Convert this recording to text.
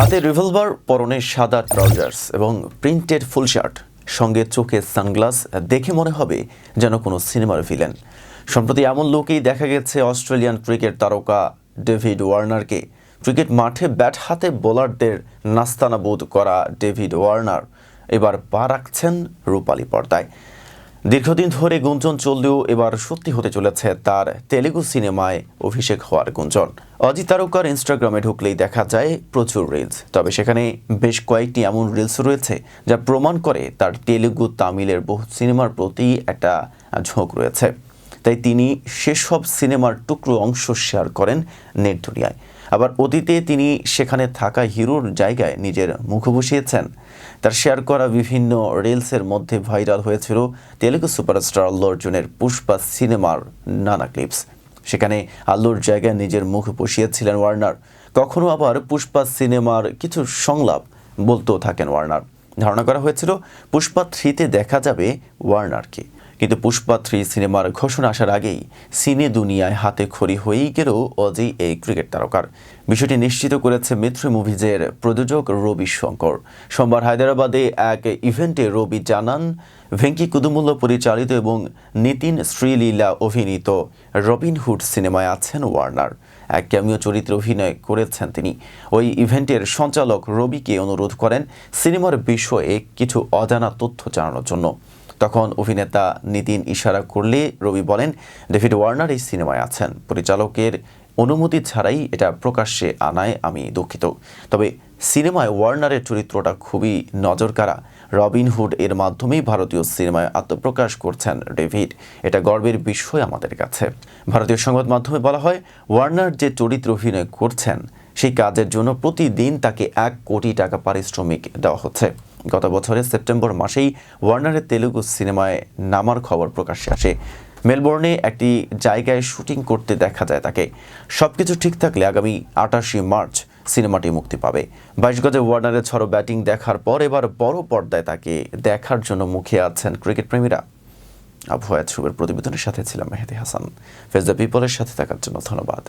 হাতে রিভলভার, পরনে সাদা ট্রাউজার্স এবং প্রিন্টেড ফুল শার্ট, সঙ্গে চোখে সানগ্লাস, দেখে মনে হবে যেন কোনো সিনেমার ভিলেন। সম্প্রতি এমন লোকেই দেখা গেছে অস্ট্রেলিয়ান ক্রিকেট তারকা ডেভিড ওয়ার্নারকে। ক্রিকেট মাঠে ব্যাট হাতে বোলারদের নাস্তানাবোধ করা ডেভিড ওয়ার্নার এবার পা রাখছেন রূপালী পর্দায়। দীর্ঘদিন ধরে গুঞ্জন চললেও এবার সত্যি হতে চলেছে তার তেলেগু সিনেমায় অভিষেক হওয়ার গুঞ্জন। অজিত তারকার ইনস্টাগ্রামে ঢুকলেই দেখা যায় প্রচুর রিলস তবে সেখানে বেশ কয়েকটি এমন রিলস রয়েছে যা প্রমাণ করে তার তেলেগু তামিলের বহু সিনেমার প্রতি একটা ঝোঁক রয়েছে। তাই তিনি সেসব সিনেমার টুকরো অংশ শেয়ার করেন নেট দুনিয়ায় আবার অতীতে তিনি সেখানে থাকা হিরোর জায়গায় নিজের মুখ বসিয়েছেন। তার শেয়ার করা বিভিন্ন রিলসের মধ্যে ভাইরাল হয়েছিল তেলেগু সুপারস্টার আল্লু অর্জুনের পুষ্পা সিনেমার নানা ক্লিপস। সেখানে আল্লুর জায়গায় নিজের মুখ বসিয়েছিলেন ওয়ার্নার। কখনো আবার পুষ্পা সিনেমার কিছু সংলাপ বলতেও থাকেন ওয়ার্নার। ধারণা করা হয়েছিল, পুষ্পা থ্রিতে দেখা যাবে ওয়ার্নারকে। কিন্তু পুষ্পা থ্রি সিনেমার ঘোষণা আসার আগেই সিনে দুনিয়ায় হাতে খড়ি হয়েই গেল অজি এই ক্রিকেট তারকার। বিষয়টি নিশ্চিত করেছে মিত্র মুভিজের প্রযোজক রবি শঙ্কর। সোমবার হায়দ্রাবাদে এক ইভেন্টে রবি জানান, ভেঙ্কি কুদুমুল্ল পরিচালিত এবং নিতিন শ্রীলীলা অভিনীত রবিনহুড সিনেমায় আছেন ওয়ার্নার। এক ক্যামিও চরিত্রে অভিনয় করেছেন তিনি। ওই ইভেন্টের সঞ্চালক রবিকে অনুরোধ করেন সিনেমার বিষয়ে কিছু অজানা তথ্য জানানোর জন্য। তখন অভিনেতা নিতিন ইশারা করলে রবি বলেন, ডেভিড ওয়ার্নার এই সিনেমায় আছেন। পরিচালকের অনুমতি ছাড়াই এটা প্রকাশ্যে আনায় আমি দুঃখিত। তবে সিনেমায় ওয়ার্নারের চরিত্রটা খুবই নজরকাড়া। রবিনহুড এর মাধ্যমেই ভারতীয় সিনেমায় আত্মপ্রকাশ করছেন ডেভিড। এটা গর্বের বিষয় আমাদের কাছে। ভারতীয় সংবাদ মাধ্যমে বলা হয়, ওয়ার্নার যে চরিত্র অভিনয় করছেন, সেই কাজের জন্য প্রতিদিন তাকে এক কোটি টাকা পারিশ্রমিক দেওয়া হচ্ছে। গত বছরের সেপ্টেম্বর মাসেই ওয়ার্নারের তেলুগু সিনেমায় নামার খবর প্রকাশ্যে আসে। মেলবোর্নে একটি জায়গায় শুটিং করতে দেখা যায় তাকে। সবকিছু ঠিক থাকলে আগামী আটাশি মার্চ সিনেমাটি মুক্তি পাবে। বাইশ গজে ওয়ার্নারের ছড়ো ব্যাটিং দেখার পর এবার বড় পর্দায় তাকে দেখার জন্য মুখে আছেন ক্রিকেট প্রেমীরা। আবহাওয়া ছবির প্রতিবেদনের সাথে ছিলাম মেহেদি হাসান। ফেজ দ্য পিপলের সাথে থাকার জন্য ধন্যবাদ।